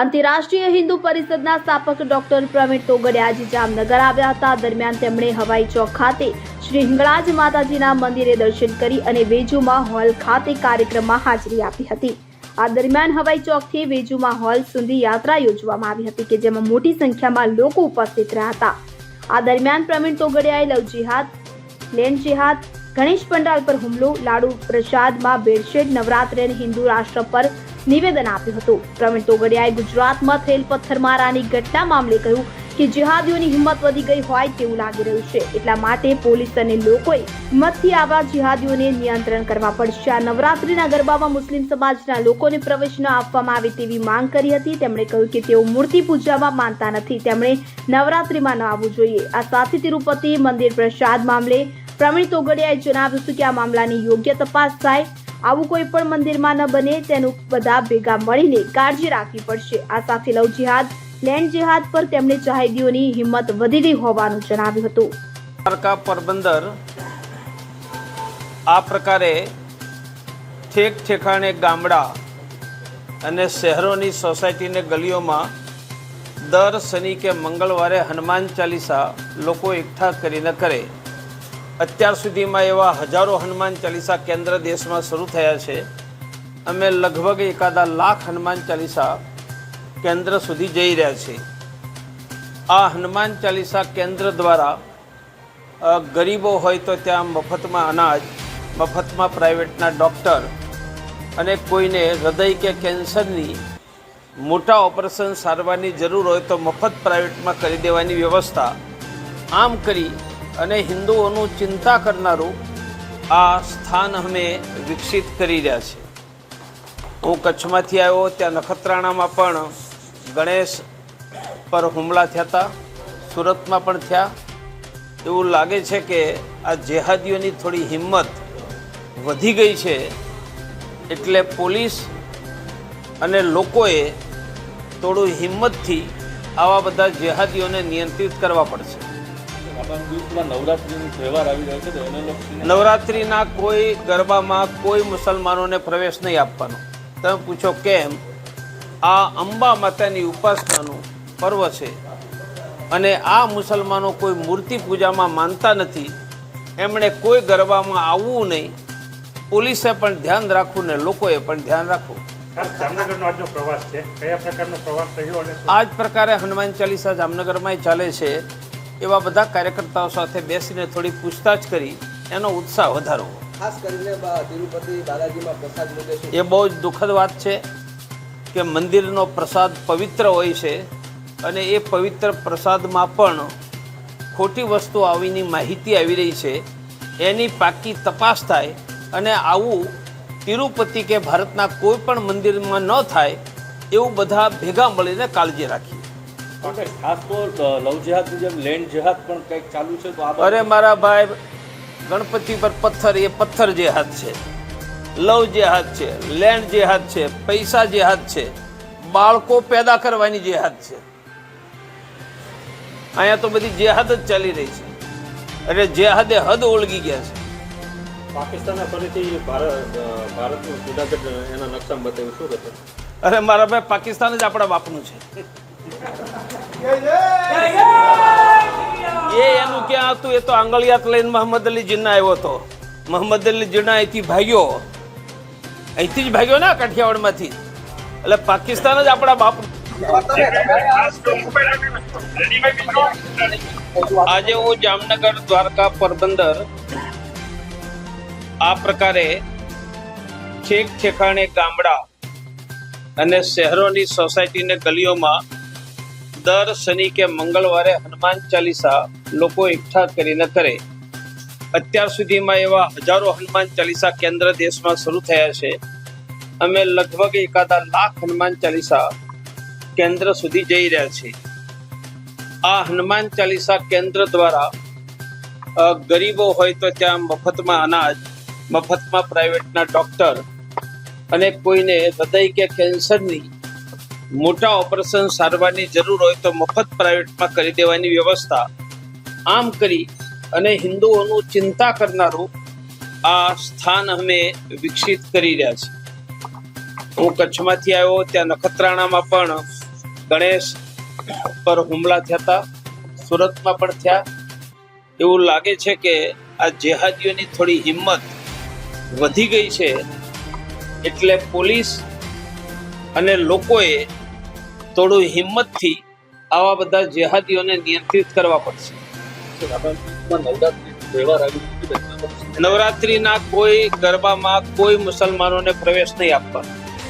આંતરરાષ્ટ્રીય હિન્દુ પરિષદના સ્થાપક ડોક્ટર પ્રવીણ તોગડિયા આજે જામનગર આવ્યા હતા. દરમિયાન તેમણે હવાઈ ચોક ખાતે શ્રી હિંગળાજ માતાજીના મંદિરે દર્શન કરી અને વેજુમા હોલ ખાતે કાર્યક્રમમાં હાજરી આપી હતી. આ દરમિયાન હવાઈ ચોકથી વેજુમા હોલ સુધી યાત્રા યોજવામાં આવી હતી કે જેમાં મોટી સંખ્યામાં લોકો ઉપસ્થિત રહ્યા હતા. આ દરમિયાન પ્રવીણ તોગડિયાએ લવ જિહાદ લેન્ડ જિહાદ, ગણેશ પંડાલ પર હુમલો, લાડુ પ્રસાદમાં ભેળસેળ, નવરાત્રે અને હિન્દુ રાષ્ટ્ર પર નિવેદન આપ્યું હતું. પ્રવીણ તોગડિયાએ ગુજરાતમાં થયેલ પથ્થરમારાની ઘટના મામલે કહ્યું કે જિહાદીઓની હિંમત વધી ગઈ હોય તેવું લાગી રહ્યું છે. એટલા માટે પોલીસ અને લોકોએ હિંમતથી આવા જિહાદીઓને નિયંત્રણ કરવા પડશે. આ નવરાત્રીના ગરબામાં મુસ્લિમ સમાજના લોકોને પ્રવેશ ન આપવામાં આવે તેવી માંગ કરી હતી. તેમણે કહ્યું કે તેઓ મૂર્તિ પૂજામાં માનતા નથી. તેમણે નવરાત્રીમાં ન આવવું જોઈએ. આ સાથે તિરુપતિ મંદિર પ્રસાદ મામલે પ્રવીણ તોગડિયાએ જણાવ્યું હતું કે આ મામલાની યોગ્ય તપાસ થાય આવું કોઈ પણ મંદિરમાં ન બને તેનું બધા ભેગા મળીને કાળજી રાખવી પડશે. આ સાથે લવ જિહાદ લેન્ડ જિહાદ પર તેમણે જાહેદીઓની હિંમત વધેલી હોવાનું જણાવ્યું હતું. દ્વારકા પોરબંદર આ પ્રકારે ઠેક ઠેકાણે ગામડા અને શહેરોની સોસાયટીને ગલીઓમાં દર શનિ કે મંગળવારે હનુમાન ચાલીસા લોકો એકઠા કરીને કરે. અત્યાર સુધીમાં એવા હજારો હનુમાન ચાલીસા કેન્દ્ર દેશમાં શરૂ થયા છે. અમે લગભગ એકાદા લાખ હનુમાન ચાલીસા કેન્દ્ર સુધી જઈ રહ્યા છીએ આ હનુમાન ચાલીસા કેન્દ્ર દ્વારા ગરીબો હોય તો ત્યાં મફતમાં અનાજ, મફતમાં પ્રાઇવેટના ડૉક્ટર અને કોઈને હૃદય કે કેન્સરની મોટા ઓપરેશન સારવારની જરૂર હોય તો મફત પ્રાઇવેટમાં કરી દેવાની વ્યવસ્થા. આમ કરી અને હિન્દુઓનું ચિંતા કરનારું આ સ્થાન અમે વિકસિત કરી રહ્યા છે હું કચ્છમાંથી આવ્યો, ત્યાં નખત્રાણામાં પણ ગણેશ પર હુમલા થયા હતા, સુરતમાં પણ થયા. એવું લાગે છે કે આ જેહાદીઓની થોડી હિંમત વધી ગઈ છે. એટલે પોલીસ અને લોકોએ થોડું હિંમતથી આવા બધા જેહાદીઓને નિયંત્રિત કરવા પડશે. નવરાત્રિનો તહેવાર આવી રહ્યો છે તો એને લક્ષીને નવરાત્રિના કોઈ ગરબામાં કોઈ મુસલમાનોને પ્રવેશ નહીં આપવાનો. તમે પૂછો કેમ? આ અંબા માતાની ઉપાસનાનું પર્વ છે. અને આ મુસલમાનો કોઈ મૂર્તિ પૂજામાં માનતા નથી. એમણે કોઈ ગરબામાં આવવું નહીં. પોલીસે પણ ધ્યાન રાખવું ને લોકોએ પણ ધ્યાન રાખવું. ખાસ પ્રવાસ છે. કયા પ્રકારનો પ્રવાસ રહ્યો અને શું? આ જ પ્રકારે હનુમાન ચાલીસા જામનગરમાં ચાલે છે. એવા બધા કાર્યકર્તાઓ સાથે બેસીને થોડી પૂછતાછ કરી એનો ઉત્સાહ વધારવો. ખાસ કરીને તિરુપતિ બાલાજીમાં પ્રસાદ મૂકે એ બહુ જ દુઃખદ વાત છે કે મંદિરનો પ્રસાદ પવિત્ર હોય છે અને એ પવિત્ર પ્રસાદમાં પણ ખોટી વસ્તુ આવીની માહિતી આવી રહી છે. એની પાકી તપાસ થાય અને આવું તિરુપતિ કે ભારતના કોઈ પણ મંદિરમાં ન થાય એવું બધા ભેગા મળીને કાળજી રાખીએ. ઓકે, ખાસ તો લવ જેહાદ મુજબ લેન્ડ જેહાદ પણ કંઈક ચાલુ છે તો અરે મારા ભાઈ ગણપતિ પર પથ્થર એ પથ્થર જેહાદ છે લવ જેહાદ છે લેન્ડ જેહાદ છે પૈસા જેહાદ છે બાળકો પેદા કરવાની જેહાદ છે. અહીંયા તો બધી જેહાદ જ ચાલી રહી છે. એટલે જેહાદે હદ ઓળગી ગયા છે. પાકિસ્તાને ફરીથી ભારત ભારતનું જુનાગઢ એના નકશા બતાવ્યું. શું કહે અરે મારા ભાઈ પાકિસ્તાન જ આપણા બાપનું છે. એ એનું ક્યાં હતું? એ તો આંગળિયાત લઈને મોહમ્મદ અલી જીના આવ્યો હતો. મોહમ્મદ અલી જીના અહીંથી ભાગ્યો. અહીંથી જ ભાગ્યો ને કાઠિયાવાડમાંથી. એટલે પાકિસ્તાન જ આપણા બાપ આજે હું જામનગર દ્વારકા પોરબંદર આ પ્રકારે ઠેક ઠેકાણે ગામડા અને શહેરોની સોસાયટીને ગલીઓમાં દર શનિ કે મંગળવારે હનુમાન ચાલીસા લોકો એકઠા કરીને કરે. અત્યાર સુધીમાં એવા હજારો હનુમાન ચાલીસા કેન્દ્ર દેશમાં શરૂ થયા છે. અમે લગભગ એકાદા લાખ હનુમાન ચાલીસા કેન્દ્ર સુધી જઈ રહ્યા છીએ. આ હનુમાન ચાલીસા કેન્દ્ર દ્વારા ગરીબો હોય તો ત્યાં મફતમાં અનાજ, મફતમાં પ્રાઇવેટના ડૉક્ટર અને કોઈને હૃદય કે કેન્સરની મોટા ઓપરેશન સારવારની જરૂર હોય તો મફત પ્રાઇવેટમાં કરી દેવાની વ્યવસ્થા આમ કરી અને હિન્દુઓનું ચિંતા કરનારું આ સ્થાન અમે વિકસિત કરી રહ્યા છીએ. હું કચ્છમાંથી આવ્યો, ત્યાં નખત્રાણામાં પણ ગણેશ પર હુમલા થયા હતા, સુરતમાં પણ થયા. એવું લાગે છે કે આ જેહાદીઓની થોડી હિંમત વધી ગઈ છે. એટલે પોલીસ અને લોકોએ થોડું હિંમતથી આવા બધા જેહાદીઓને નિયંત્રિત કરવા પડશે. નવરાત્રીના કોઈ ગરબામાં કોઈ મુસલમાનોને પ્રવેશ નહીં આપવા.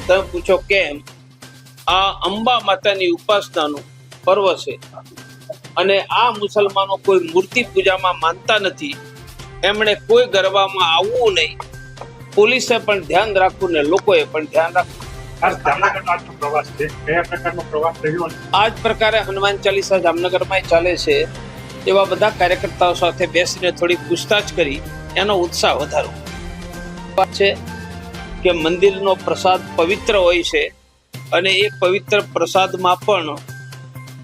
તમે પૂછો કેમ? આ અંબા માતાની ઉપાસનાનું પર્વ છે. અને આ મુસલમાનો કોઈ મૂર્તિ પૂજામાં માનતા નથી. એમણે કોઈ ગરબામાં આવવું નહીં. પોલીસે પણ ધ્યાન રાખવું ને લોકોએ પણ ધ્યાન રાખવું. આ જ પ્રકારે હનુમાન ચાલીસા જામનગરમાં ચાલે છે. એવા બધા કાર્યકર્તાઓ સાથે બેસીને થોડી પૂછતાછ કરી, એનો ઉત્સાહ વધારો. છે કે મંદિરનો પ્રસાદ પવિત્ર હોય છે અને એ પવિત્ર પ્રસાદમાં પણ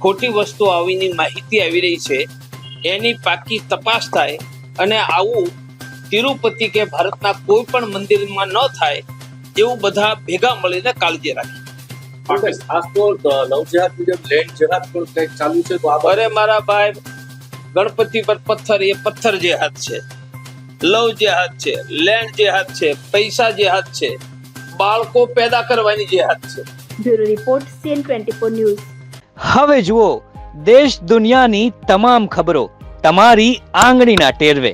ખોટી વસ્તુ આવીની માહિતી આવી રહી છે. એની પાકી તપાસ થાય અને આવું તિરુપતિ કે ભારતના કોઈ પણ મંદિરમાં ન થાય એવું બધા ભેગા મળીને કાળજી રાખી. ખાસ તો જેહાદ મુજબ લેન્ડ જેહાદ પણ કંઈક ચાલુ છે તો અરે મારા ભાઈ ગણપતિ પર પથ્થર એ પથ્થર જે હાથ છે લવ જે હાથ છે લેન્ડ જે હાથ છે પૈસા જે હાથ છે બાળકો પેદા કરવાની જે હાથ છે. Bureau report CN twenty news. હવે જુઓ દેશ દુનિયાની તમામ ખબરો તમારી આંગળીના ટેરવે.